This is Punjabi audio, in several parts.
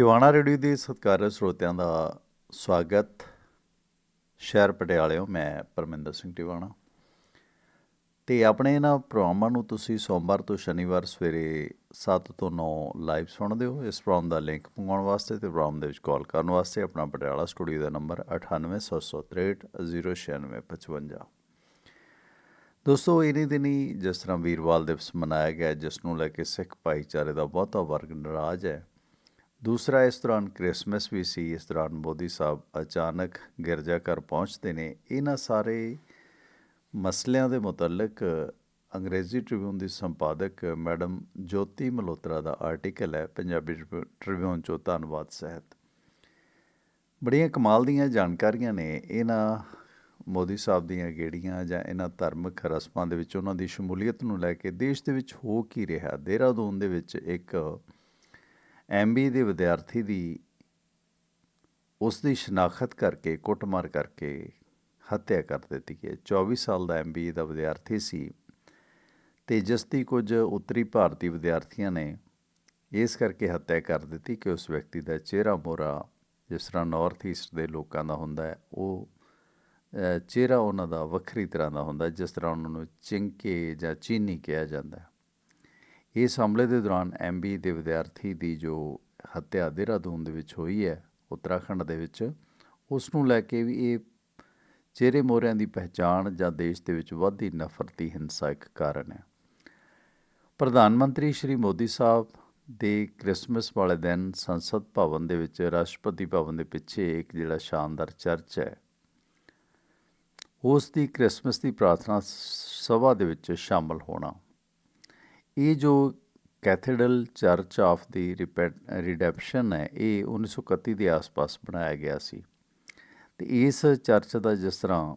ਟਿਵਾਣਾ ਰੇਡੀਓ ਦੇ ਸਤਿਕਾਰਯੋਗ ਸਰੋਤਿਆਂ ਦਾ ਸਵਾਗਤ। ਸ਼ਹਿਰ ਪਟਿਆਲਿਓ ਮੈਂ ਪਰਮਿੰਦਰ ਸਿੰਘ ਟਿਵਾਣਾ। ਤੇ ਆਪਣੇ ਇਹਨਾਂ ਪ੍ਰੋਗਰਾਮਾਂ ਨੂੰ ਤੁਸੀਂ ਸੋਮਵਾਰ ਤੋਂ ਸ਼ਨੀਵਾਰ ਸਵੇਰੇ 7 ਤੋਂ 9 ਲਾਈਵ ਸੁਣਦੇ ਹੋ। ਇਸ ਪ੍ਰੋਗਰਾਮ ਦਾ ਲਿੰਕ ਮੰਗਵਾਉਣ ਵਾਸਤੇ ਤੇ ਪ੍ਰੋਗਰਾਮ ਦੇ ਵਿੱਚ ਕਾਲ ਕਰਨ ਵਾਸਤੇ ਆਪਣਾ ਪਟਿਆਲਾ ਸਟੂਡੀਓ ਦਾ ਨੰਬਰ 9863 ਦੋਸਤੋ ਇਹਨੇ ਦਿਨੀ ਜਿਸ ਤਰ੍ਹਾਂ ਵੀਰਵਾਲ ਦਿਵਸ ਮਨਾਇਆ ਗਿਆ, ਜਿਸ ਨੂੰ ਲੈ ਕੇ ਸਿੱਖ ਭਾਈਚਾਰੇ ਦਾ ਬਹੁਤਾ ਵਰਗ ਨਾਰਾਜ਼ ਹੈ। ਦੂਸਰਾ, ਇਸ ਦੌਰਾਨ ਕ੍ਰਿਸਮਸ ਵੀ ਸੀ। ਇਸ ਦੌਰਾਨ ਮੋਦੀ ਸਾਹਿਬ ਅਚਾਨਕ ਗਿਰਜਾ ਘਰ ਪਹੁੰਚਦੇ ਨੇ। ਇਹਨਾਂ ਸਾਰੇ ਮਸਲਿਆਂ ਦੇ ਮੁਤਲਕ ਅੰਗਰੇਜ਼ੀ ਟ੍ਰਿਬਿਊਨ ਦੀ ਸੰਪਾਦਕ ਮੈਡਮ ਜੋਤੀ ਮਲੋਤਰਾ ਦਾ ਆਰਟੀਕਲ ਹੈ, ਪੰਜਾਬੀ ਟ੍ਰਿਬਿਊਨ ਚੋਂ ਧੰਨਵਾਦ ਸਹਿਤ। ਬੜੀਆਂ ਕਮਾਲ ਦੀਆਂ ਜਾਣਕਾਰੀਆਂ ਨੇ। ਇਹਨਾਂ ਮੋਦੀ ਸਾਹਿਬ ਦੀਆਂ ਗੇੜੀਆਂ ਜਾਂ ਇਹਨਾਂ ਧਾਰਮਿਕ ਰਸਮਾਂ ਦੇ ਵਿੱਚ ਉਹਨਾਂ ਦੀ ਸ਼ਮੂਲੀਅਤ ਨੂੰ ਲੈ ਕੇ ਦੇਸ਼ ਦੇ ਵਿੱਚ ਹੋ ਕੀ ਰਿਹਾ। ਦੇਹਰਾਦੂਨ ਦੇ ਵਿੱਚ ਇੱਕ ਐਮਬੀ ਦੇ ਵਿਦਿਆਰਥੀ ਦੀ ਉਸ ਦੀ ਸ਼ਨਾਖਤ ਕਰਕੇ, ਕੁੱਟਮਾਰ ਕਰਕੇ ਹੱਤਿਆ ਕਰ ਦਿੱਤੀ ਹੈ। 24 ਸਾਲ ਦਾ ਐਮਬੀ ਦਾ ਵਿਦਿਆਰਥੀ ਸੀ ਤੇ ਜਿਸ ਦੀ ਕੁਝ ਉੱਤਰੀ ਭਾਰਤੀ ਵਿਦਿਆਰਥੀਆਂ ਨੇ ਇਸ ਕਰਕੇ ਹੱਤਿਆ ਕਰ ਦਿੱਤੀ ਕਿ ਉਸ ਵਿਅਕਤੀ ਦਾ ਚਿਹਰਾ ਮੋਰਾ ਜਿਸ ਤਰ੍ਹਾਂ ਨਾਰਥ ਈਸਟ ਦੇ ਲੋਕਾਂ ਦਾ ਹੁੰਦਾ ਹੈ, ਉਹ ਚਿਹਰਾ ਉਹਨਾਂ ਦਾ ਵੱਖਰੀ ਤਰ੍ਹਾਂ ਦਾ ਹੁੰਦਾ, ਜਿਸ ਤਰ੍ਹਾਂ ਉਹਨਾਂ ਨੂੰ ਚਿੰਕੇ ਜਾਂ ਚੀਨੀ ਕਿਹਾ ਜਾਂਦਾ ਇਸ ਹਮਲੇ ਦੇ ਦੌਰਾਨ ਐਮਬੀ ਦੇ ਵਿਦਿਆਰਥੀ ਦੀ ਜੋ ਹੱਤਿਆ ਦੇਹਰਾਦੂਨ ਦੇ ਵਿੱਚ ਹੋਈ ਹੈ, ਉੱਤਰਾਖੰਡ ਦੇ ਵਿੱਚ, ਉਸ ਨੂੰ ਲੈ ਕੇ ਵੀ ਇਹ ਚਿਹਰੇ ਮੋਹਰਿਆਂ ਦੀ ਪਹਿਚਾਣ ਜਾਂ ਦੇਸ਼ ਦੇ ਵਿੱਚ ਵੱਧਦੀ ਨਫ਼ਰਤ ਦੀ ਹਿੰਸਾ ਇੱਕ ਕਾਰਨ ਹੈ। ਪ੍ਰਧਾਨ ਮੰਤਰੀ ਸ਼੍ਰੀ ਮੋਦੀ ਸਾਹਿਬ ਦੇ ਕ੍ਰਿਸਮਸ ਵਾਲੇ ਦਿਨ ਸੰਸਦ ਭਵਨ ਦੇ ਵਿੱਚ ਰਾਸ਼ਟਰਪਤੀ ਭਵਨ ਦੇ ਪਿੱਛੇ ਇੱਕ ਜਿਹੜਾ ਸ਼ਾਨਦਾਰ ਚਰਚ ਹੈ, ਉਸ ਦੀ ਕ੍ਰਿਸਮਸ ਦੀ ਪ੍ਰਾਰਥਨਾ ਸਭਾ ਦੇ ਵਿੱਚ ਸ਼ਾਮਲ ਹੋਣਾ। ਇਹ ਜੋ ਕੈਥੇਡਰਲ ਚਰਚ ਆਫ ਦੀ ਰਿਡੈਪਸ਼ਨ ਹੈ, ਇਹ 1931 ਦੇ ਆਸ-ਪਾਸ ਬਣਾਇਆ ਗਿਆ ਸੀ। ਤੇ ਇਸ ਚਰਚ ਦਾ ਜਿਸ ਤਰ੍ਹਾਂ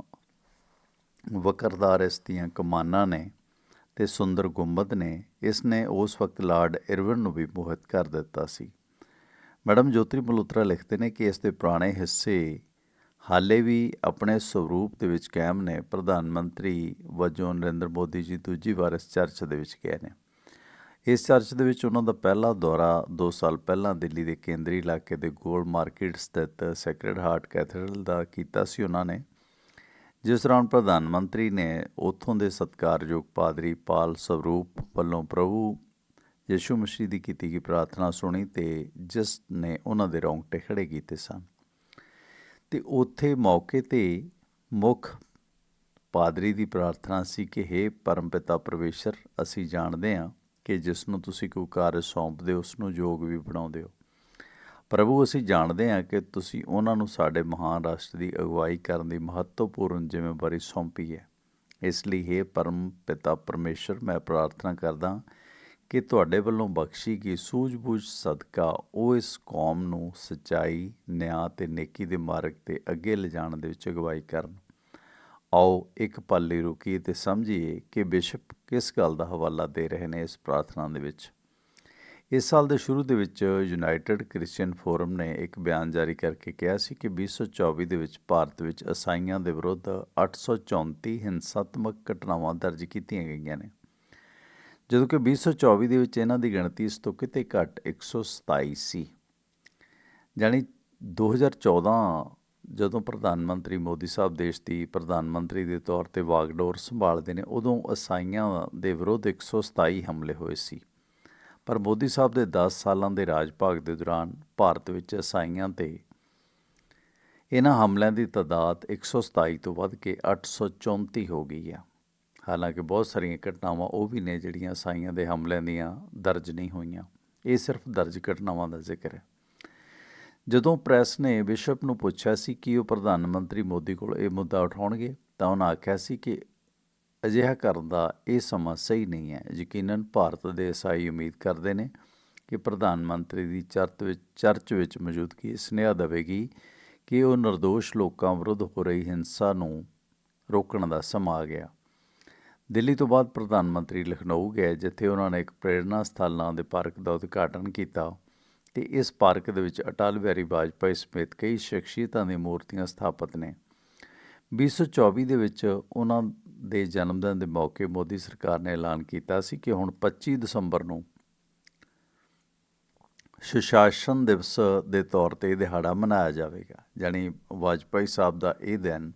ਵਕਰਦਾਰ ਇਸ ਦੀਆਂ ਕਮਾਨਾਂ ਨੇ ਤੇ ਸੁੰਦਰ ਗੁੰਬਦ ਨੇ, ਇਸ ਨੇ ਉਸ ਵਕਤ ਲਾਰਡ ਇਰਵਨ ਨੂੰ ਵੀ ਮੋਹਿਤ ਕਰ ਦਿੱਤਾ ਸੀ। ਮੈਡਮ ਜੋਤਰੀ ਮਲੂਤਰਾ ਲਿਖਦੇ ਨੇ ਕਿ ਇਸ ਦੇ ਪੁਰਾਣੇ ਹਿੱਸੇ ਹਾਲੇ ਵੀ ਆਪਣੇ ਸਰੂਪ ਦੇ ਵਿੱਚ ਕਾਇਮ ਨੇ। ਪ੍ਰਧਾਨ ਮੰਤਰੀ ਵਜੋਂ ਨਰਿੰਦਰ ਮੋਦੀ ਜੀ ਦੂਜੀ ਵਾਰ ਇਸ ਚਰਚ ਦੇ ਵਿੱਚ ਗਏ ਨੇ। ਇਸ ਚਰਚ ਦੇ ਵਿੱਚ ਉਹਨਾਂ ਦਾ ਪਹਿਲਾ ਦੌਰਾ 2 ਸਾਲ ਪਹਿਲਾਂ ਦਿੱਲੀ ਦੇ ਕੇਂਦਰੀ ਇਲਾਕੇ ਦੇ ਗੋਲ ਮਾਰਕੀਟ ਸਥਿਤ ਸੈਕਰਡ ਹਾਰਟ ਕੈਥੇਡਰਲ ਦਾ ਕੀਤਾ ਸੀ ਉਹਨਾਂ ਨੇ, ਜਿਸ ਦੌਰਾਨ ਪ੍ਰਧਾਨ ਮੰਤਰੀ ਨੇ ਉੱਥੋਂ ਦੇ ਸਤਕਾਰਯੋਗ ਪਾਦਰੀ ਪਾਲ ਸਰੂਪ ਵੱਲੋਂ ਪ੍ਰਭੂ ਯਿਸੂ ਮਸੀਹ ਦੀ ਕੀਤੀ ਗਈ ਪ੍ਰਾਰਥਨਾ ਸੁਣੀ ਤੇ ਜਿਸ ਨੇ ਉਹਨਾਂ ਦੇ ਰੌਂਗਟੇ ਖੜੇ ਕੀਤੇ ਸਨ। ਤੇ ਉੱਥੇ ਮੌਕੇ ਤੇ ਮੁੱਖ ਪਾਦਰੀ ਦੀ ਪ੍ਰਾਰਥਨਾ ਸੀ ਕਿ हे ਪਰਮਪਿਤਾ ਪਰਮੇਸ਼ਰ, ਅਸੀਂ ਜਾਣਦੇ ਹਾਂ ਕਿ ਜਿਸ ਨੂੰ ਤੁਸੀਂ ਕੋਈ ਕਾਰਜ ਸੌਂਪਦੇ ਉਸ ਨੂੰ ਯੋਗ ਵੀ ਬਣਾਉਂਦੇ ਹੋ। ਪ੍ਰਭੂ ਅਸੀਂ ਜਾਣਦੇ ਹਾਂ ਕਿ ਤੁਸੀਂ ਉਹਨਾਂ ਨੂੰ ਸਾਡੇ ਮਹਾਨ ਰਾਸ਼ਟਰ ਦੀ ਅਗਵਾਈ ਕਰਨ ਦੀ ਮਹੱਤਵਪੂਰਨ ਜ਼ਿੰਮੇਵਾਰੀ ਸੌਂਪੀ ਹੈ। ਇਸ ਲਈ हे ਪਰਮ ਪਿਤਾ ਪਰਮੇਸ਼ਰ ਮੈਂ ਪ੍ਰਾਰਥਨਾ ਕਰਦਾ ਕਿ ਤੁਹਾਡੇ ਵੱਲੋਂ ਬਖਸ਼ੀ ਗਈ ਸੂਝ-ਬੂਝ ਸਦਕਾ ਉਹ ਇਸ ਕੌਮ ਨੂੰ ਸਚਾਈ, ਨਿਆਂ ਤੇ ਨੇਕੀ ਦੇ ਮਾਰਗ ਤੇ ਅੱਗੇ ਲਿਜਾਣ ਦੇ ਵਿੱਚ ਅਗਵਾਈ ਕਰਨ। ਆਓ ਇੱਕ ਪਲ ਲਈ ਰੁਕੀਏ ਤੇ ਸਮਝੀਏ ਕਿ ਬਿਸ਼ਪ ਕਿਸ ਗੱਲ ਦਾ ਹਵਾਲਾ ਦੇ ਰਹੇ ਨੇ ਇਸ ਪ੍ਰਾਰਥਨਾ ਦੇ ਵਿੱਚ? ਇਸ ਸਾਲ ਦੇ ਸ਼ੁਰੂ ਦੇ ਵਿੱਚ ਯੂਨਾਈਟਿਡ ਕ੍ਰਿਸਚੀਅਨ ਫੋਰਮ ਨੇ ਇੱਕ ਬਿਆਨ ਜਾਰੀ ਕਰਕੇ ਕਿਹਾ ਸੀ ਕਿ 2024 ਦੇ ਵਿੱਚ ਭਾਰਤ ਵਿੱਚ ਅਸਾਈਆਂ ਦੇ ਵਿਰੁੱਧ 834 ਹਿੰਸਾਤਮਕ ਘਟਨਾਵਾਂ ਦਰਜ ਕੀਤੀਆਂ ਗਈਆਂ ਨੇ। ਜਦੋਂ ਕਿ 2024 ਦੇ ਵਿੱਚ ਇਹਨਾਂ ਦੀ ਗਿਣਤੀ ਇਸ ਤੋਂ ਕਿਤੇ ਘੱਟ 127 ਸੀ ਜਾਨੀ 2014 ਜਦੋਂ ਪ੍ਰਧਾਨ ਮੰਤਰੀ ਮੋਦੀ ਸਾਹਿਬ ਦੇਸ਼ ਦੀ ਪ੍ਰਧਾਨ ਮੰਤਰੀ ਦੇ ਤੌਰ ਤੇ ਵਾਗਡੋਰ ਸੰਭਾਲਦੇ ਨੇ, ਉਦੋਂ ਅਸਾਈਆਂ ਦੇ ਵਿਰੁੱਧ 127 ਹਮਲੇ ਹੋਏ ਸੀ। ਪਰ ਮੋਦੀ ਸਾਹਿਬ ਦੇ 10 ਸਾਲਾਂ ਦੇ ਰਾਜ ਭਾਗ ਦੇ ਦੌਰਾਨ ਭਾਰਤ ਵਿੱਚ ਅਸਾਈਆਂ ਤੇ ਇਹਨਾਂ ਹਮਲਿਆਂ ਦੀ ਤਾਦਾਦ 127 ਤੋਂ ਵੱਧ ਕੇ 834 ਹੋ ਗਈ ਹੈ ਹਾਲਾਂਕਿ ਬਹੁਤ ਸਾਰੀਆਂ ਘਟਨਾਵਾਂ ਉਹ ਵੀ ਨੇ ਜਿਹੜੀਆਂ ਸਾਈਆਂ ਦੇ ਹਮਲਿਆਂ ਦੀਆਂ ਦਰਜ ਨਹੀਂ ਹੋਈਆਂ। ਇਹ ਸਿਰਫ ਦਰਜ ਘਟਨਾਵਾਂ ਦਾ ਜ਼ਿਕਰ ਹੈ। ਜਦੋਂ ਪ੍ਰੈਸ ਨੇ ਬਿਸ਼ਪ ਨੂੰ ਪੁੱਛਿਆ ਸੀ ਕਿ ਉਹ ਪ੍ਰਧਾਨ ਮੰਤਰੀ ਮੋਦੀ ਕੋਲ ਇਹ ਮੁੱਦਾ ਉਠਾਉਣਗੇ, ਤਾਂ ਉਹਨਾਂ ਆਖਿਆ ਸੀ ਕਿ ਅਜਿਹਾ ਕਰਨ ਦਾ ਇਹ ਸਮਾਂ ਸਹੀ ਨਹੀਂ ਹੈ। ਯਕੀਨਨ ਭਾਰਤ ਦੇ ਈਸਾਈ ਉਮੀਦ ਕਰਦੇ ਨੇ ਕਿ ਪ੍ਰਧਾਨ ਮੰਤਰੀ ਦੀ ਚਰਚ ਵਿੱਚ ਚਰਚ ਵਿੱਚ ਮੌਜੂਦਗੀ ਸੁਨੇਹਾ ਦੇਵੇਗੀ ਕਿ ਉਹ નિર્ਦੋਸ਼ ਲੋਕਾਂ ਵਿਰੁੱਧ ਹੋ ਰਹੀ ਹਿੰਸਾ ਨੂੰ ਰੋਕਣ ਦਾ ਸਮਾਂ ਆ ਗਿਆ। ਦਿੱਲੀ ਤੋਂ ਬਾਅਦ ਪ੍ਰਧਾਨ ਮੰਤਰੀ ਲਖਨਊ ਗਏ, ਜਿੱਥੇ ਉਹਨਾਂ ਨੇ ਇੱਕ ਪ੍ਰੇਰਣਾ ਸਥਲ ਨਾਂ ਦੇ ਪਾਰਕ ਦਾ ਉਦਘਾਟਨ ਕੀਤਾ। ਤੇ ਇਸ ਪਾਰਕ ਦੇ ਵਿੱਚ ਅਟਲ ਬਿਹਾਰੀ ਵਾਜਪਾਈ ਸਮੇਤ ਕਈ ਸ਼ਖਸੀਅਤਾਂ ਦੀਆਂ ਮੂਰਤੀਆਂ ਸਥਾਪਿਤ ਨੇ। 2024 ਦੇ ਵਿੱਚ ਉਹਨਾਂ ਦੇ ਜਨਮ ਦਿਨ ਦੇ ਮੌਕੇ ਮੋਦੀ ਸਰਕਾਰ ਨੇ ਐਲਾਨ ਕੀਤਾ ਸੀ ਕਿ ਹੁਣ 25 ਦਸੰਬਰ ਨੂੰ ਸੁਸ਼ਾਸਨ ਦਿਵਸ ਦੇ ਤੌਰ ਤੇ ਇਹ ਦਿਹਾੜਾ ਮਨਾਇਆ ਜਾਵੇਗਾ। ਯਾਨੀ ਵਾਜਪਾਈ ਸਾਹਿਬ ਦਾ ਇਹ ਦਿਨ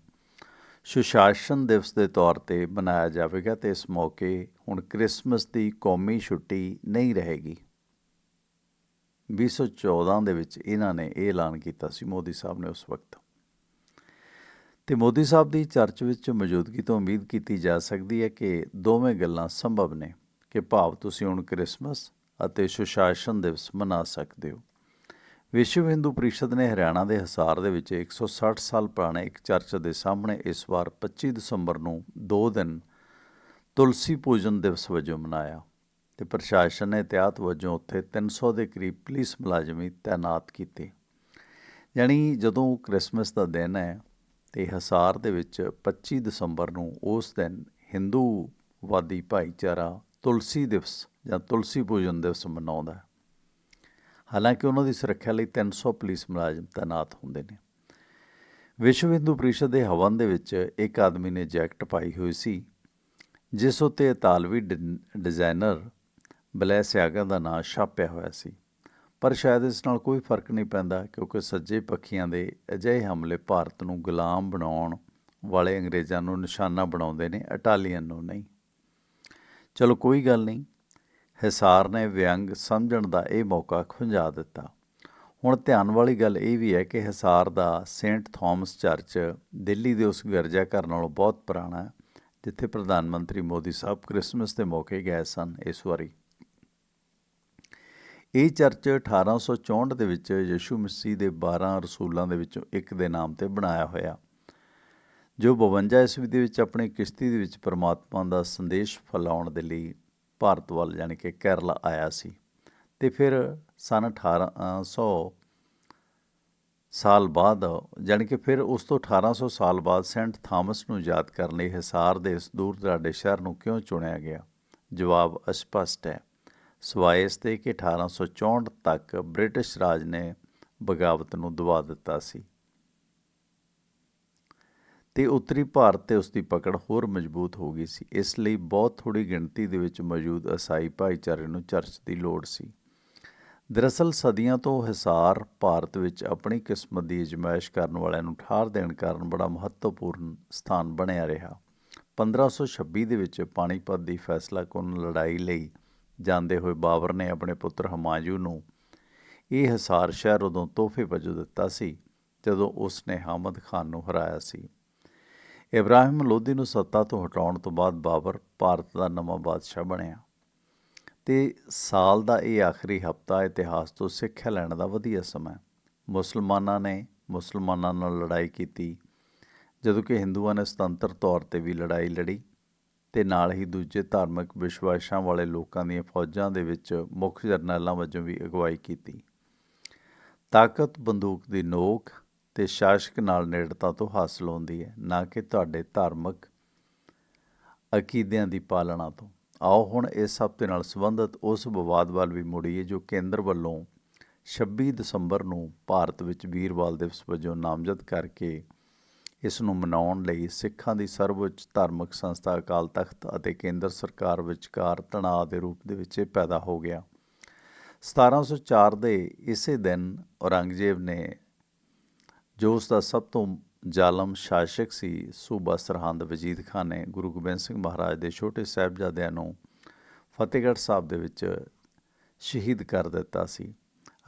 ਸੁਸ਼ਾਸਨ ਦਿਵਸ ਦੇ ਤੌਰ ਤੇ ਮਨਾਇਆ ਜਾਵੇਗਾ ਤੇ ਇਸ ਮੌਕੇ ਹੁਣ ਕ੍ਰਿਸਮਸ ਦੀ ਕੌਮੀ ਛੁੱਟੀ ਨਹੀਂ ਰਹੇਗੀ। 2014 ਦੇ ਵਿੱਚ ਇਹਨਾਂ ਨੇ ਇਹ ਐਲਾਨ ਕੀਤਾ ਸੀ, ਮੋਦੀ ਸਾਹਿਬ ਨੇ ਉਸ ਵਕਤ। ਤੇ ਮੋਦੀ ਸਾਹਿਬ ਦੀ ਚਰਚ ਵਿੱਚ ਮੌਜੂਦਗੀ ਤੋਂ ਉਮੀਦ ਕੀਤੀ ਜਾ ਸਕਦੀ ਹੈ ਕਿ ਦੋਵੇਂ ਗੱਲਾਂ ਸੰਭਵ ਨੇ ਕਿ ਭਾਵ ਤੁਸੀਂ ਹੁਣ ਕ੍ਰਿਸਮਸ ਅਤੇ ਸੁਸ਼ਾਸਨ ਦਿਵਸ ਮਨਾ ਸਕਦੇ ਹੋ। ਵਿਸ਼ਵ ਹਿੰਦੂ ਪਰਿਸ਼ਦ ਨੇ ਹਰਿਆਣਾ ਦੇ ਹਿਸਾਰ ਦੇ ਵਿੱਚ 160 ਸਾਲ ਪੁਰਾਣੇ ਇੱਕ ਚਰਚ ਦੇ ਸਾਹਮਣੇ ਇਸ ਵਾਰ 25 ਦਸੰਬਰ ਨੂੰ ਦੋ ਦਿਨ ਤੁਲਸੀ ਪੂਜਨ ਦਿਵਸ ਵਜੋਂ ਮਨਾਇਆ। ਤੇ ਪ੍ਰਸ਼ਾਸਨ ਨੇ ਇhtiyਾਤ ਵਜੋਂ ਉੱਥੇ 300 ਦੇ ਕਰੀਬ ਪੁਲਿਸ ਮੁਲਾਜ਼ਮੀ ਤਾਇਨਾਤ ਕੀਤੇ। ਯਾਨੀ ਜਦੋਂ ਕ੍ਰਿਸਮਸ ਦਾ ਦਿਨ ਹੈ ਤੇ ਹਸਾਰ ਦੇ ਵਿੱਚ 25 ਦਸੰਬਰ ਨੂੰ ਉਸ ਦਿਨ ਹਿੰਦੂ ਵਾਦੀ ਭਾਈਚਾਰਾ ਤੁਲਸੀ ਦਿਵਸ ਜਾਂ ਤੁਲਸੀ ਪੂਜਨ ਦਿਵਸ ਮਨਾਉਂਦਾ ਹੈ। ਹਾਲਾਂਕਿ ਉਹਨਾਂ ਦੀ ਸੁਰੱਖਿਆ ਲਈ 300 ਪੁਲਿਸ ਮੁਲਾਜ਼ਮ ਤਾਇਨਾਤ ਹੁੰਦੇ ਨੇ। ਵਿਸ਼ਵ ਹਿੰਦੂ ਪਰਿਸ਼ਦ ਦੇ ਹਵਨ ਦੇ ਵਿੱਚ ਇੱਕ ਆਦਮੀ ਨੇ ਜੈਕਟ ਪਾਈ ਹੋਈ ਸੀ, ਜਿਸ ਉੱਤੇ ਇਤਾਲਵੀ ਡਿ- ਡਿਜ਼ਾਈਨਰ ਬਲੈਸਿਆਗਾ ਦਾ ਨਾਂ ਛਾਪਿਆ ਹੋਇਆ ਸੀ। ਪਰ ਸ਼ਾਇਦ ਇਸ ਨਾਲ ਕੋਈ ਫ਼ਰਕ ਨਹੀਂ ਪੈਂਦਾ, ਕਿਉਂਕਿ ਸੱਜੇ ਪੱਖੀਆਂ ਦੇ ਅਜਿਹੇ ਹਮਲੇ ਭਾਰਤ ਨੂੰ ਗੁਲਾਮ ਬਣਾਉਣ ਵਾਲੇ ਅੰਗਰੇਜ਼ਾਂ ਨੂੰ ਨਿਸ਼ਾਨਾ ਬਣਾਉਂਦੇ ਨੇ, ਇਟਾਲੀਅਨ ਨੂੰ ਨਹੀਂ। ਚਲੋ ਕੋਈ ਗੱਲ ਨਹੀਂ। ਹਿਸਾਰ ਨੇ ਵਿਅੰਗ ਸਮਝਣ ਦਾ ਇਹ ਮੌਕਾ ਖੁੰਝਾ ਦਿੱਤਾ। ਹੁਣ ਧਿਆਨ ਵਾਲੀ ਗੱਲ ਇਹ ਵੀ ਹੈ ਕਿ ਹਿਸਾਰ ਦਾ ਸੇਂਟ ਥਾਮਸ ਚਰਚ ਦਿੱਲੀ ਦੇ ਉਸ ਗਿਰਜਾ ਘਰ ਨਾਲੋਂ ਬਹੁਤ ਪੁਰਾਣਾ ਹੈ, ਜਿੱਥੇ ਪ੍ਰਧਾਨ ਮੰਤਰੀ ਮੋਦੀ ਸਾਹਿਬ ਕ੍ਰਿਸਮਸ ਦੇ ਮੌਕੇ ਗਏ ਸਨ ਇਸ ਵਾਰੀ। ਇਹ ਚਰਚ 1864 ਦੇ ਵਿੱਚ ਯਿਸੂ ਮਸੀਹ ਦੇ 12 ਰਸੂਲਾਂ ਦੇ ਵਿੱਚੋਂ ਇੱਕ ਦੇ ਨਾਮ ਤੇ ਬਣਾਇਆ ਹੋਇਆ। ਜੋ 52 ਈਸਵੀ ਦੇ ਵਿੱਚ ਆਪਣੀ ਕਿਸ਼ਤੀ ਦੇ ਵਿੱਚ ਪਰਮਾਤਮਾ ਦਾ ਸੰਦੇਸ਼ ਫੈਲਾਉਣ ਦੇ ਲਈ ਭਾਰਤ ਵੱਲ ਯਾਨੀ ਕਿ ਕੇਰਲਾ ਆਇਆ ਸੀ ਤੇ ਫਿਰ ਸਨ 1800 ਸਾਲ ਬਾਅਦ ਯਾਨੀ ਕਿ ਫਿਰ ਉਸ ਤੋਂ 1800 ਸਾਲ ਬਾਅਦ ਸੈਂਟ ਥਾਮਸ ਨੂੰ ਯਾਦ ਕਰਨ ਲਈ ਹਿਸਾਰ ਦੇ ਇਸ ਦੂਰ ਦਰਾਡੇ ਸ਼ਹਿਰ ਨੂੰ ਕਿਉਂ ਚੁਣਿਆ ਗਿਆ? ਜਵਾਬ ਅਸਪਸ਼ਟ ਹੈ। ਸਵਾਏ ਇਸ ਤੇ ਕਿ 1864 ਤੱਕ ਬ੍ਰਿਟਿਸ਼ ਰਾਜ ਨੇ ਬਗਾਵਤ ਨੂੰ ਦਬਾ ਦਿੱਤਾ ਸੀ। ਤੇ ਉੱਤਰੀ ਭਾਰਤ ਤੇ ਉਸ ਦੀ ਪਕੜ ਹੋਰ ਮਜ਼ਬੂਤ ਹੋ ਗਈ ਸੀ। ਇਸ ਲਈ ਬਹੁਤ ਥੋੜੀ ਗਿਣਤੀ ਦੇ ਵਿੱਚ ਮੌਜੂਦ ਈਸਾਈ ਭਾਈਚਾਰੇ ਨੂੰ ਚਰਚ ਦੀ ਲੋੜ ਸੀ। ਦਰਅਸਲ ਸਦੀਆਂ ਤੋਂ ਹਿਸਾਰ ਭਾਰਤ ਵਿੱਚ ਆਪਣੀ ਕਿਸਮਤ ਦੀ ਅਜਮਾਇਸ਼ ਕਰਨ ਵਾਲਿਆਂ ਨੂੰ ਠਾਰ ਦੇਣ ਕਾਰਨ ਬੜਾ ਮਹੱਤਵਪੂਰਨ ਸਥਾਨ ਬਣਿਆ ਰਿਹਾ। 1526 ਦੇ ਵਿੱਚ ਪਾਣੀਪਤ ਦੀ ਫੈਸਲਾਕੁੰਨ ਲੜਾਈ ਲਈ ਜਾਂਦੇ ਹੋਏ ਬਾਬਰ ਨੇ ਆਪਣੇ ਪੁੱਤਰ ਹਮਾਯੂ ਨੂੰ ਇਹ ਹਸਾਰ ਸ਼ਹਿਰ ਉਦੋਂ ਤੋਹਫੇ ਵਜੋਂ ਦਿੱਤਾ ਸੀ, ਜਦੋਂ ਉਸ ਨੇ ਹਾਮਦ ਖਾਨ ਨੂੰ ਹਰਾਇਆ ਸੀ। ਇਬਰਾਹਿਮ ਲੋਧੀ ਨੂੰ ਸੱਤਾ ਤੋਂ ਹਟਾਉਣ ਤੋਂ ਬਾਅਦ ਬਾਬਰ ਭਾਰਤ ਦਾ ਨਵਾਂ ਬਾਦਸ਼ਾਹ ਬਣਿਆ। ਤੇ ਸਾਲ ਦਾ ਇਹ ਆਖਰੀ ਹਫਤਾ ਇਤਿਹਾਸ ਤੋਂ ਸਿੱਖਿਆ ਲੈਣ ਦਾ ਵਧੀਆ ਸਮਾਂ ਹੈ। ਮੁਸਲਮਾਨਾਂ ਨੇ ਮੁਸਲਮਾਨਾਂ ਨਾਲ ਲੜਾਈ ਕੀਤੀ, ਜਦੋਂ ਕਿ ਹਿੰਦੂਆਂ ਨੇ ਸੁਤੰਤਰ ਤੌਰ ਤੇ ਵੀ ਲੜਾਈ ਲੜੀ। ਤੇ ਨਾਲ ਹੀ ਦੂਜੇ ਧਾਰਮਿਕ ਵਿਸ਼ਵਾਸਾਂ ਵਾਲੇ ਲੋਕਾਂ ਦੀਆਂ ਫੌਜਾਂ ਦੇ ਵਿੱਚ ਮੁੱਖ ਜਰਨੈਲਾਂ ਵਜੋਂ ਵੀ ਅਗਵਾਈ ਕੀਤੀ। ਤਾਕਤ, ਬੰਦੂਕ ਦੀ ਨੋਕ ਤੇ ਸ਼ਾਸਕ ਨਾਲ ਨੇੜਤਾ ਤੋਂ ਹਾਸਲ ਹੁੰਦੀ ਹੈ, ਨਾ ਕਿ ਤੁਹਾਡੇ ਧਾਰਮਿਕ ਅਕੀਦਿਆਂ ਦੀ ਪਾਲਣਾ ਤੋਂ। ਆਓ ਹੁਣ ਇਸ ਹਫ਼ਤੇ ਨਾਲ ਸੰਬੰਧਿਤ ਉਸ ਵਿਵਾਦ ਵੱਲ ਵੀ ਮੁੜੀਏ ਜੋ ਕੇਂਦਰ ਵੱਲੋਂ 26 ਦਸੰਬਰ ਨੂੰ ਭਾਰਤ ਵਿੱਚ ਵੀਰਵਾਲ ਦਿਵਸ ਵਜੋਂ ਨਾਮਜ਼ਦ ਕਰਕੇ ਇਸ ਨੂੰ ਮਨਾਉਣ ਲਈ ਸਿੱਖਾਂ ਦੀ ਸਰਵਉੱਚ ਧਾਰਮਿਕ ਸੰਸਥਾ ਅਕਾਲ ਤਖਤ ਅਤੇ ਕੇਂਦਰ ਸਰਕਾਰ ਵਿਚਕਾਰ ਤਣਾਅ ਦੇ ਰੂਪ ਦੇ ਵਿੱਚ ਪੈਦਾ ਹੋ ਗਿਆ। 1704 ਦੇ ਇਸੇ ਦਿਨ ਔਰੰਗਜ਼ੇਬ ਨੇ, ਜੋ ਉਸ ਦਾ ਸਭ ਤੋਂ ਜ਼ਾਲਮ ਸ਼ਾਸਕ ਸੀ, ਸੂਬਾ ਸਰਹੰਦ ਵਜੀਦ ਖਾਨ ਨੇ ਗੁਰੂ ਗੋਬਿੰਦ ਸਿੰਘ ਮਹਾਰਾਜ ਦੇ ਛੋਟੇ ਸਾਹਿਬਜ਼ਾਦਿਆਂ ਨੂੰ ਫਤਿਹਗੜ੍ਹ ਸਾਹਿਬ ਦੇ ਵਿੱਚ ਸ਼ਹੀਦ ਕਰ ਦਿੱਤਾ ਸੀ।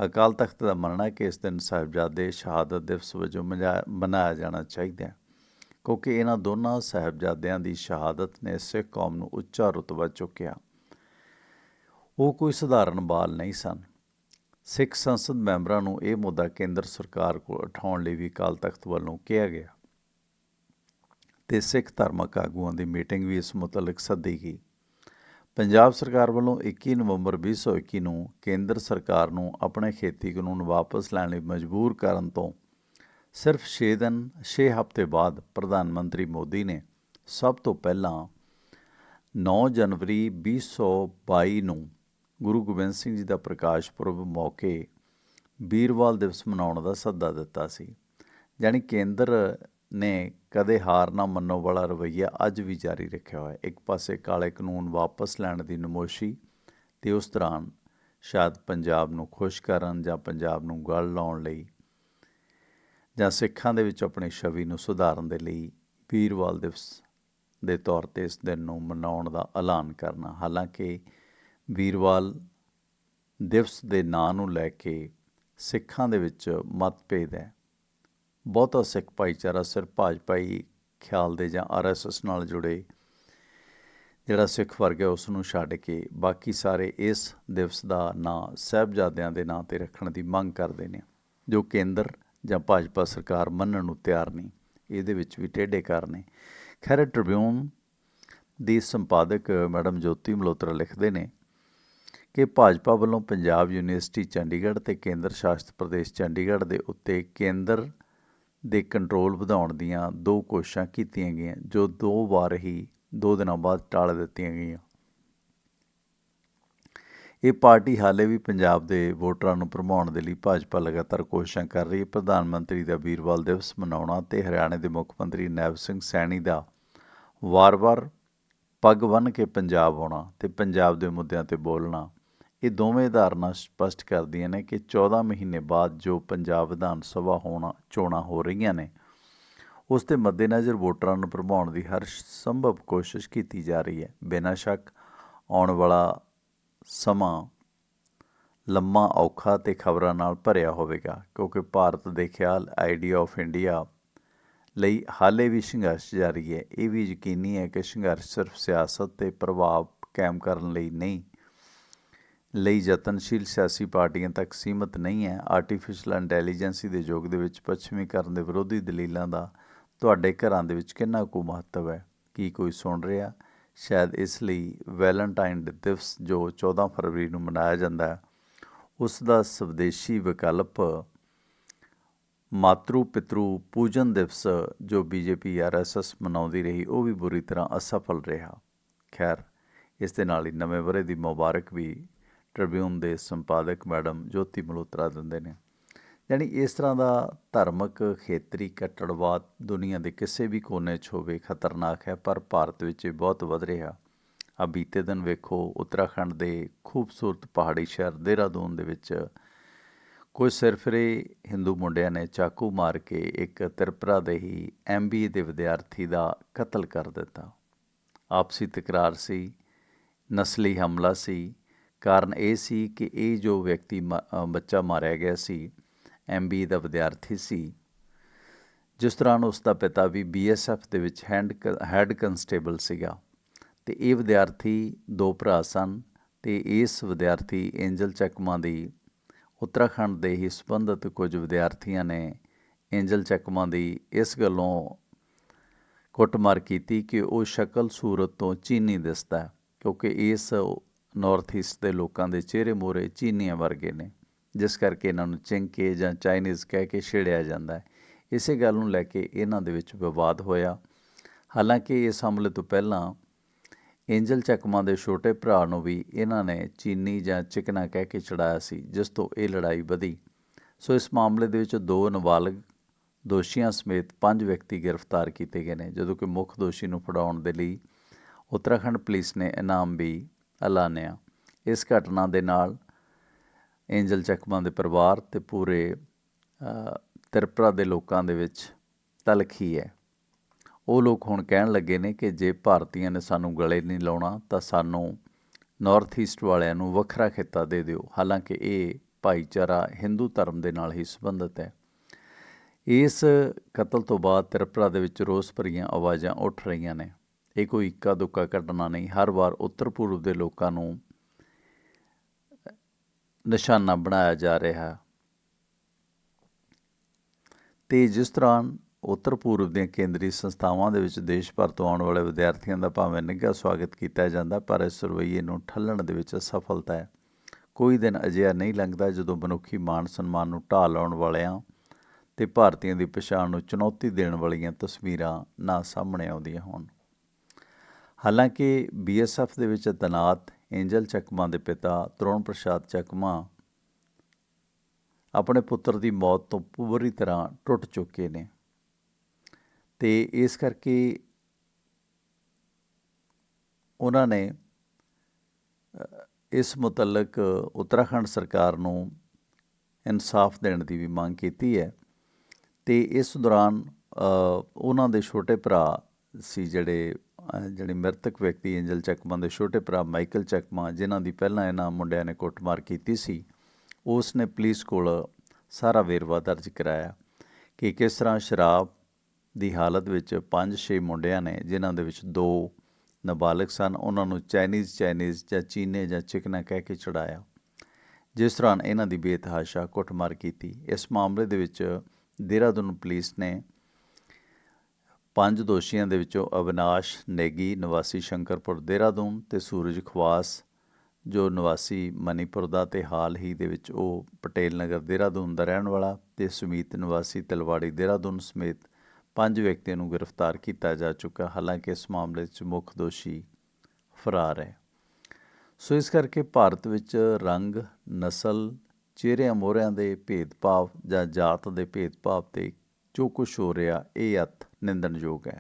ਅਕਾਲ ਤਖਤ ਦਾ ਮੰਨਣਾ ਹੈ ਕਿ ਇਸ ਦਿਨ ਸਾਹਿਬਜ਼ਾਦੇ ਸ਼ਹਾਦਤ ਦਿਵਸ ਵਜੋਂ ਮਨਾ- ਮਨਾਇਆ ਜਾਣਾ ਚਾਹੀਦਾ ਹੈ, ਕਿਉਂਕਿ ਇਹਨਾਂ ਦੋਨਾਂ ਸਾਹਿਬਜ਼ਾਦਿਆਂ ਦੀ ਸ਼ਹਾਦਤ ਨੇ ਸਿੱਖ ਕੌਮ ਨੂੰ ਉੱਚਾ ਰੁਤਬਾ ਚੁੱਕਿਆ। ਉਹ ਕੋਈ ਸਧਾਰਨ ਬਾਲ ਨਹੀਂ ਸਨ। ਸਿੱਖ ਸੰਸਦ ਮੈਂਬਰਾਂ ਨੂੰ ਇਹ ਮੁੱਦਾ ਕੇਂਦਰ ਸਰਕਾਰ ਕੋਲ ਉਠਾਉਣ ਲਈ ਵੀ ਅਕਾਲ ਤਖਤ ਵੱਲੋਂ ਕਿਹਾ ਗਿਆ। ਤੇ ਸਿੱਖ ਧਾਰਮਿਕ ਆਗੂਆਂ ਦੀ ਮੀਟਿੰਗ ਵੀ ਇਸ ਮੁਤਲਕ ਸੱਦੀ ਗਈ। ਪੰਜਾਬ ਸਰਕਾਰ ਵੱਲੋਂ 21 ਨਵੰਬਰ 2021 ਨੂੰ ਕੇਂਦਰ ਸਰਕਾਰ ਨੂੰ ਆਪਣੇ ਖੇਤੀ ਕਾਨੂੰਨ ਵਾਪਸ ਲੈਣ ਲਈ ਮਜਬੂਰ ਕਰਨ ਤੋਂ ਸਿਰਫ 6 ਦਿਨ 6 ਹਫ਼ਤੇ ਬਾਅਦ ਪ੍ਰਧਾਨ ਮੰਤਰੀ ਮੋਦੀ ਨੇ ਸਭ ਤੋਂ ਪਹਿਲਾਂ 9 ਜਨਵਰੀ 2022 ਨੂੰ ਗੁਰੂ ਗੋਬਿੰਦ ਸਿੰਘ ਜੀ ਦਾ ਪ੍ਰਕਾਸ਼ ਪੁਰਬ ਮੌਕੇ ਵੀਰਵਾਲ ਦਿਵਸ ਮਨਾਉਣ ਦਾ ਸੱਦਾ ਦਿੱਤਾ ਸੀ, ਯਾਨੀ ਕੇਂਦਰ ਨੇ ਕਦੇ ਹਾਰ ਨਾ ਮੰਨੋ ਵਾਲਾ ਰਵੱਈਆ ਅੱਜ ਵੀ ਜਾਰੀ ਰੱਖਿਆ ਹੋਇਆ ਇੱਕ ਪਾਸੇ ਕਾਲੇ ਕਾਨੂੰਨ ਵਾਪਸ ਲੈਣ ਦੀ ਨਮੋਸ਼ੀ ਤੇ ਉਸ ਦੌਰਾਨ ਸ਼ਾਇਦ ਪੰਜਾਬ ਨੂੰ ਖੁਸ਼ ਕਰਨ ਜਾਂ ਪੰਜਾਬ ਨੂੰ ਗਲ ਲਾਉਣ ਲਈ ਜਾਂ ਸਿੱਖਾਂ ਦੇ ਵਿੱਚ ਆਪਣੀ ਛਵੀ ਨੂੰ ਸੁਧਾਰਨ ਦੇ ਲਈ ਵੀਰਵਾਲ ਦਿਵਸ ਦੇ ਤੌਰ ਤੇ ਇਸ ਦਿਨ ਨੂੰ ਮਨਾਉਣ ਦਾ ਐਲਾਨ ਕਰਨਾ। ਹਾਲਾਂਕਿ ਵੀਰਵਾਲ ਦਿਵਸ ਦੇ ਨਾਂ ਨੂੰ ਲੈ ਕੇ ਸਿੱਖਾਂ ਦੇ ਵਿੱਚ ਮਤਭੇਦ ਹੈ। ਬਹੁਤਾ ਸਿੱਖ ਭਾਈਚਾਰਾ ਸਿਰਫ ਭਾਜਪਾਈ ਖਿਆਲ ਦੇ ਜਾਂ ਆਰਐਸਐਸ ਨਾਲ ਜੁੜੇ ਜਿਹੜਾ ਸਿੱਖ ਵਰਗ ਹੈ, ਉਸ ਨੂੰ ਛੱਡ ਕੇ ਬਾਕੀ ਸਾਰੇ ਇਸ ਦਿਵਸ ਦਾ ਨਾਂ ਸਹਿਬਜ਼ਾਦਿਆਂ ਦੇ ਨਾਂ ਤੇ ਰੱਖਣ ਦੀ ਮੰਗ ਕਰਦੇ ਨੇ, ਜੋ ਕੇਂਦਰ ਜਾਂ ਭਾਜਪਾ ਸਰਕਾਰ ਮੰਨਣ ਨੂੰ ਤਿਆਰ ਨਹੀਂ ਇਹਦੇ ਵਿੱਚ ਵੀ ਟੇਢੇ ਕਾਰਨ ਨੇ। ਖੈਰ ਟ੍ਰਿਬਿਊਨ ਦੀ ਸੰਪਾਦਕ ਮੈਡਮ ਜੋਤੀ ਮਲੋਤਰਾ ਲਿਖਦੇ ਨੇ ਕਿ ਭਾਜਪਾ ਵੱਲੋਂ ਪੰਜਾਬ ਯੂਨੀਵਰਸਿਟੀ ਚੰਡੀਗੜ੍ਹ ਤੇ ਕੇਂਦਰ ਸ਼ਾਸਿਤ ਪ੍ਰਦੇਸ਼ ਚੰਡੀਗੜ੍ਹ ਦੇ ਉੱਤੇ ਕੇਂਦਰ ਦੇ ਕੰਟਰੋਲ ਵਧਾਉਣ ਦੀਆਂ ਦੋ ਕੋਸ਼ਿਸ਼ਾਂ ਕੀਤੀਆਂ ਗਈਆਂ, ਜੋ ਦੋ ਵਾਰ ਹੀ, ਦੋ ਦਿਨਾਂ ਬਾਅਦ ਟਾਲ ਦਿੱਤੀਆਂ ਗਈਆਂ। ਇਹ ਪਾਰਟੀ ਹਾਲੇ ਵੀ ਪੰਜਾਬ ਦੇ ਵੋਟਰਾਂ ਨੂੰ ਭਰਮਾਉਣ ਦੇ ਲਈ ਭਾਜਪਾ ਲਗਾਤਾਰ ਕੋਸ਼ਿਸ਼ਾਂ ਕਰ ਰਹੀ ਹੈ। ਪ੍ਰਧਾਨ ਮੰਤਰੀ ਦਾ ਵੀਰਵਾਲ ਦਿਵਸ ਮਨਾਉਣਾ ਤੇ ਹਰਿਆਣਾ ਦੇ ਮੁੱਖ ਮੰਤਰੀ ਨੈਬ ਸਿੰਘ ਸੈਣੀ ਦਾ ਵਾਰ-ਵਾਰ ਪੱਗ ਬੰਨ੍ਹ ਕੇ ਪੰਜਾਬ ਆਉਣਾ ਤੇ ਪੰਜਾਬ ਦੇ ਮੁੱਦਿਆਂ ਤੇ ਬੋਲਣਾ ਇਹ ਦੋਵੇਂ ਧਾਰਨਾ ਸਪਸ਼ਟ ਕਰਦੀਆਂ ਨੇ ਕਿ 14 ਮਹੀਨੇ ਬਾਅਦ ਜੋ ਪੰਜਾਬ ਵਿਧਾਨ ਸਭਾ ਹੋਣਾ, ਚੋਣਾਂ ਹੋ ਰਹੀਆਂ ਨੇ, ਉਸ ਦੇ ਮੱਦੇਨਜ਼ਰ ਵੋਟਰਾਂ ਨੂੰ ਭਰਮਾਉਣ ਦੀ ਹਰ ਸੰਭਵ ਕੋਸ਼ਿਸ਼ ਕੀਤੀ ਜਾ ਰਹੀ ਹੈ। ਬਿਨਾਂ ਸ਼ੱਕ ਆਉਣ ਵਾਲਾ ਸਮਾਂ ਲੰਮਾ, ਔਖਾ ਤੇ ਖਬਰਾਂ ਨਾਲ ਭਰਿਆ ਹੋਵੇਗਾ, ਕਿਉਂਕਿ ਭਾਰਤ ਦੇ ਖਿਆਲ ਆਈਡੀਆ ਆਫ ਇੰਡੀਆ ਲਈ ਹਾਲੇ ਵੀ ਸੰਘਰਸ਼ ਜਾਰੀ ਹੈ। ਇਹ ਵੀ ਯਕੀਨੀ ਹੈ ਕਿ ਸੰਘਰਸ਼ ਸਿਰਫ ਸਿਆਸਤ ਤੇ ਪ੍ਰਭਾਵ ਕਾਇਮ ਕਰਨ ਲਈ ਨਹੀਂ ਲਈ ਯਤਨਸ਼ੀਲ ਸਿਆਸੀ ਪਾਰਟੀਆਂ ਤੱਕ ਸੀਮਤ ਨਹੀਂ ਹੈ। ਆਰਟੀਫੀਸ਼ੀਅਲ ਇੰਟੈਲੀਜੈਂਸੀ ਦੇ ਯੁੱਗ ਦੇ ਵਿੱਚ ਪੱਛਮੀਕਰਨ ਦੇ ਵਿਰੋਧੀ ਦਲੀਲਾਂ ਦਾ ਤੁਹਾਡੇ ਘਰਾਂ ਦੇ ਵਿੱਚ ਕਿੰਨਾ ਕੁ ਮਹੱਤਵ ਹੈ? ਕੀ ਕੋਈ ਸੁਣ ਰਿਹਾ? ਸ਼ਾਇਦ ਇਸ ਲਈ ਵੈਲੈਂਟਾਈਨ ਦਿਵਸ ਜੋ 14 ਫਰਵਰੀ ਨੂੰ ਮਨਾਇਆ ਜਾਂਦਾ ਹੈ, ਉਸ ਦਾ ਸਵਦੇਸ਼ੀ ਵਿਕਲਪ ਮਾਤਰੂ ਪਿਤਰੂ ਪੂਜਨ ਦਿਵਸ ਜੋ ਬੀਜੇਪੀ ਆਰਐਸਐਸ ਮਨਾਉਂਦੀ ਰਹੀ, ਉਹ ਵੀ ਬੁਰੀ ਤਰ੍ਹਾਂ ਅਸਫਲ ਰਿਹਾ। ਖੈਰ, ਇਸ ਦੇ ਨਾਲ ਹੀ ਨਵੇਂ ਬਰੇ ਦੀ ਮੁਬਾਰਕ ਵੀ ਟ੍ਰਿਬਿਊਨ ਦੇ ਸੰਪਾਦਕ ਮੈਡਮ ਜੋਤੀ ਮਲੋਤਰਾ ਦਿੰਦੇ ਨੇ। ਯਾਨੀ ਇਸ ਤਰ੍ਹਾਂ ਦਾ ਧਾਰਮਿਕ ਖੇਤਰੀ ਕੱਟੜਵਾਦ ਦੁਨੀਆ ਦੇ ਕਿਸੇ ਵੀ ਕੋਨੇ 'ਚ ਹੋਵੇ ਖਤਰਨਾਕ ਹੈ, ਪਰ ਭਾਰਤ ਵਿੱਚ ਇਹ ਬਹੁਤ ਵਧ ਰਿਹਾ। ਆ ਬੀਤੇ ਦਿਨ ਵੇਖੋ, ਉੱਤਰਾਖੰਡ ਦੇ ਖੂਬਸੂਰਤ ਪਹਾੜੀ ਸ਼ਹਿਰ ਦੇਹਰਾਦੂਨ ਦੇ ਵਿੱਚ ਕੋਈ ਸਿਰਫਰੇ ਹਿੰਦੂ ਮੁੰਡਿਆਂ ਨੇ ਚਾਕੂ ਮਾਰ ਕੇ ਇੱਕ ਤ੍ਰਿਪਰਾ ਦੇ ਹੀ ਐਮਬੀਏ ਦੇ ਵਿਦਿਆਰਥੀ ਦਾ ਕਤਲ ਕਰ ਦਿੱਤਾ। ਆਪਸੀ ਤਕਰਾਰ ਸੀ, ਨਸਲੀ ਹਮਲਾ ਸੀ ਕਾਰਨ ਇਹ ਸੀ ਕਿ ਇਹ ਜੋ ਵਿਅਕਤੀ ਬੱਚਾ ਮਾਰਿਆ ਗਿਆ ਸੀ ਐਮਬੀ ਦਾ ਵਿਦਿਆਰਥੀ ਸੀ, ਜਿਸ ਤਰ੍ਹਾਂ ਉਸ ਦਾ ਪਿਤਾ ਵੀ ਬੀਐਸਐਫ ਦੇ ਵਿੱਚ ਹੈਂਡ ਹੈਡ ਕਨਸਟੇਬਲ ਸੀਗਾ ਤੇ ਇਹ ਵਿਦਿਆਰਥੀ ਦੋ ਭਰਾ ਸਨ ਤੇ ਇਸ ਵਿਦਿਆਰਥੀ ਐਂਜਲ ਚੱਕਮਾ ਦੀ ਉੱਤਰਾਖੰਡ ਦੇ ਹੀ ਸੰਬੰਧਿਤ ਕੁਝ ਵਿਦਿਆਰਥੀਆਂ ਨੇ ਐਂਜਲ ਚੱਕਮਾ ਦੀ ਇਸ ਗੱਲੋਂ ਕੁੱਟਮਾਰ ਕੀਤੀ ਕਿ ਉਹ ਸ਼ਕਲ ਸੂਰਤ ਤੋਂ ਚੀਨੀ ਦਿਸਦਾ ਕਿਉਂਕਿ ਇਸ ਨਾਰਥ ਈਸਟ ਦੇ ਲੋਕਾਂ ਦੇ ਚਿਹਰੇ ਮੋਰੇ ਚੀਨੀਆਂ ਵਰਗੇ ਨੇ, ਜਿਸ ਕਰਕੇ ਇਹਨਾਂ ਨੂੰ ਚਿੰਕੇ ਜਾਂ ਚਾਈਨੀਜ਼ ਕਹਿ ਕੇ ਛੇੜਿਆ ਜਾਂਦਾ ਹੈ। ਇਸੇ ਗੱਲ ਨੂੰ ਲੈ ਕੇ ਇਹਨਾਂ ਦੇ ਵਿੱਚ ਵਿਵਾਦ ਹੋਇਆ। ਹਾਲਾਂਕਿ ਇਸ ਹਮਲੇ ਤੋਂ ਪਹਿਲਾਂ ਐਂਜਲ ਚੱਕਮਾ ਦੇ ਛੋਟੇ ਭਰਾ ਨੂੰ ਵੀ ਇਹਨਾਂ ਨੇ ਚੀਨੀ ਜਾਂ ਚਿਕਨਾ ਕਹਿ ਕੇ ਚੜਾਇਆ ਸੀ, ਜਿਸ ਤੋਂ ਇਹ ਲੜਾਈ ਵਧੀ। ਸੋ ਇਸ ਮਾਮਲੇ ਦੇ ਵਿੱਚ ਦੋ ਨਾਬਾਲਗ ਦੋਸ਼ੀਆਂ ਸਮੇਤ ਪੰਜ ਵਿਅਕਤੀ ਗ੍ਰਿਫਤਾਰ ਕੀਤੇ ਗਏ ਨੇ, ਜਦੋਂ ਕਿ ਮੁੱਖ ਦੋਸ਼ੀ ਨੂੰ ਫੜਾਉਣ ਦੇ ਲਈ ਉੱਤਰਾਖੰਡ ਪੁਲਿਸ ਨੇ ਇਨਾਮ ਵੀ ਐਲਾਨਿਆ। ਇਸ ਘਟਨਾ ਦੇ ਨਾਲ ਐਂਜਲ ਚੱਕਮਾ ਦੇ ਪਰਿਵਾਰ ਤੇ ਪੂਰੇ ਤਿਰਪਰਾ ਦੇ ਲੋਕਾਂ ਦੇ ਵਿੱਚ ਤਲਖੀ ਹੈ ਉਹ ਲੋਕ ਹੁਣ ਕਹਿਣ ਲੱਗੇ ਨੇ ਕਿ ਜੇ ਭਾਰਤੀਆਂ ਨੇ ਸਾਨੂੰ ਗਲੇ ਨਹੀਂ ਲਾਉਣਾ ਤਾਂ ਸਾਨੂੰ ਨਾਰਥ ਈਸਟ ਵਾਲਿਆਂ ਨੂੰ ਵੱਖਰਾ ਖਿੱਤਾ ਦੇ ਦਿਓ। ਹਾਲਾਂਕਿ ਇਹ ਭਾਈਚਾਰਾ ਹਿੰਦੂ ਧਰਮ ਦੇ ਨਾਲ ਹੀ ਸੰਬੰਧਿਤ ਹੈ। ਇਸ ਕਤਲ ਤੋਂ ਬਾਅਦ ਤਿਰਪਰਾ ਦੇ ਵਿੱਚ ਰੋਸ ਭਰੀਆਂ ਆਵਾਜ਼ਾਂ ਉੱਠ ਰਹੀਆਂ ਨੇ। ਇਹ ਕੋਈ ਇੱਕਾ ਦੁੱਕਾ ਘਟਨਾ ਨਹੀਂ। ਹਰ ਵਾਰ ਉੱਤਰ ਪੂਰਬ ਦੇ ਲੋਕਾਂ ਨੂੰ ਨਿਸ਼ਾਨਾ ਬਣਾਇਆ ਜਾ ਰਿਹਾ। ਤੇ ਜਿਸ ਤਰ੍ਹਾਂ ਉੱਤਰ ਪੂਰਬ ਦੀਆਂ ਕੇਂਦਰੀ ਸੰਸਥਾਵਾਂ ਦੇ ਵਿੱਚ ਦੇਸ਼ ਭਰ ਤੋਂ ਆਉਣ ਵਾਲੇ ਵਿਦਿਆਰਥੀਆਂ ਦਾ ਭਾਵੇਂ ਨਿੱਘਾ ਸਵਾਗਤ ਕੀਤਾ ਜਾਂਦਾ, ਪਰ ਇਸ ਰਵਈਏ ਨੂੰ ਠੱਲਣ ਦੇ ਵਿੱਚ ਸਫਲਤਾ ਹੈ। ਕੋਈ ਦਿਨ ਅਜਿਹਾ ਨਹੀਂ ਲੰਘਦਾ ਜਦੋਂ ਮਨੁੱਖੀ ਮਾਣ ਸਨਮਾਨ ਨੂੰ ਢਾਹ ਲਾਉਣ ਵਾਲਿਆਂ ਤੇ ਭਾਰਤੀਆਂ ਦੀ ਪਛਾਣ ਨੂੰ ਚੁਣੌਤੀ ਦੇਣ ਵਾਲੀਆਂ ਤਸਵੀਰਾਂ ਨਾ ਸਾਹਮਣੇ ਆਉਂਦੀਆਂ ਹੋਣ। ਹਾਲਾਂਕਿ ਬੀਐਸਐਫ ਦੇ ਵਿੱਚ ਤਨਾਤ ਐਂਜਲ ਚੱਕਮਾ ਦੇ ਪਿਤਾ ਤਰੁਣ ਪ੍ਰਸ਼ਾਦ ਚੱਕਮਾ ਆਪਣੇ ਪੁੱਤਰ ਦੀ ਮੌਤ ਤੋਂ ਪੂਰੀ ਤਰ੍ਹਾਂ ਟੁੱਟ ਚੁੱਕੇ ਨੇ। ਤੇ ਇਸ ਕਰਕੇ ਉਹਨਾਂ ਨੇ ਇਸ ਮੁਤਲਕ ਉੱਤਰਾਖੰਡ ਸਰਕਾਰ ਨੂੰ ਇਨਸਾਫ ਦੇਣ ਦੀ ਵੀ ਮੰਗ ਕੀਤੀ ਹੈ। ਤੇ ਇਸ ਦੌਰਾਨ ਉਹਨਾਂ ਦੇ ਛੋਟੇ ਭਰਾ ਸੀ ਜਿਹੜੇ ਜਿਹੜੇ ਮ੍ਰਿਤਕ ਵਿਅਕਤੀ ਐਂਜਲ ਚੱਕਮਾ ਦੇ ਛੋਟੇ ਭਰਾ ਮਾਈਕਲ ਚੱਕਮਾ, ਜਿਨ੍ਹਾਂ ਦੀ ਪਹਿਲਾਂ ਇਹਨਾਂ ਮੁੰਡਿਆਂ ਨੇ ਕੁੱਟਮਾਰ ਕੀਤੀ ਸੀ ਉਸ ਨੇ ਪੁਲਿਸ ਕੋਲ ਸਾਰਾ ਵੇਰਵਾ ਦਰਜ ਕਰਾਇਆ ਕਿ ਕਿਸ ਤਰ੍ਹਾਂ ਸ਼ਰਾਬ ਦੀ ਹਾਲਤ ਵਿੱਚ 5-6 ਮੁੰਡਿਆਂ ਨੇ, ਜਿਨ੍ਹਾਂ ਦੇ ਵਿੱਚ ਦੋ ਨਾਬਾਲਗ ਸਨ, ਉਹਨਾਂ ਨੂੰ ਚਾਈਨੀਜ਼ ਚਾਈਨੀਜ਼ ਜਾਂ ਚੀਨੇ ਜਾਂ ਚਿਕਨਾ ਕਹਿ ਕੇ ਚੜਾਇਆ। ਜਿਸ ਦੌਰਾਨ ਇਹਨਾਂ ਦੀ ਬੇਤਹਾਸ਼ਾ ਕੁੱਟਮਾਰ ਕੀਤੀ। ਇਸ ਮਾਮਲੇ ਦੇ ਵਿੱਚ ਦੇਹਰਾਦੂਨ ਪੁਲਿਸ ਨੇ ਪੰਜ ਦੋਸ਼ੀਆਂ ਦੇ ਵਿੱਚੋਂ ਅਵਿਨਾਸ਼, ਨੇਗੀ, ਨਿਵਾਸੀ ਸ਼ੰਕਰਪੁਰ ਦੇਹਰਾਦੂਨ ਤੇ ਸੂਰਜ ਖਵਾਸ, ਜੋ ਨਿਵਾਸੀ ਮਨੀਪੁਰ ਦਾ ਤੇ ਹਾਲ ਹੀ ਦੇ ਵਿੱਚ ਉਹ ਪਟੇਲ ਨਗਰ ਦੇਹਰਾਦੂਨ ਦਾ ਰਹਿਣ ਵਾਲਾ ਤੇ ਸੁਮੀਤ ਨਿਵਾਸੀ ਤਲਵਾੜੀ ਦੇਹਰਾਦੂਨ ਸਮੇਤ ਪੰਜ ਵਿਅਕਤੀਆਂ ਨੂੰ ਗ੍ਰਿਫਤਾਰ ਕੀਤਾ ਜਾ ਚੁੱਕਾ। ਹਾਲਾਂਕਿ ਇਸ ਮਾਮਲੇ 'ਚ ਮੁੱਖ ਦੋਸ਼ੀ ਫਰਾਰ ਹੈ। ਸੋ ਇਸ ਕਰਕੇ ਭਾਰਤ ਵਿੱਚ ਰੰਗ, ਨਸਲ, ਚਿਹਰਿਆਂ ਮੋਹਰਿਆਂ ਦੇ ਭੇਦਭਾਵ ਜਾਂ ਜਾਤ ਦੇ ਭੇਦਭਾਵ ਤੇ ਜੋ ਕੁਝ ਹੋ ਰਿਹਾ, ਇਹ ਅਤ ਨਿੰਦਣਯੋਗ ਹੈ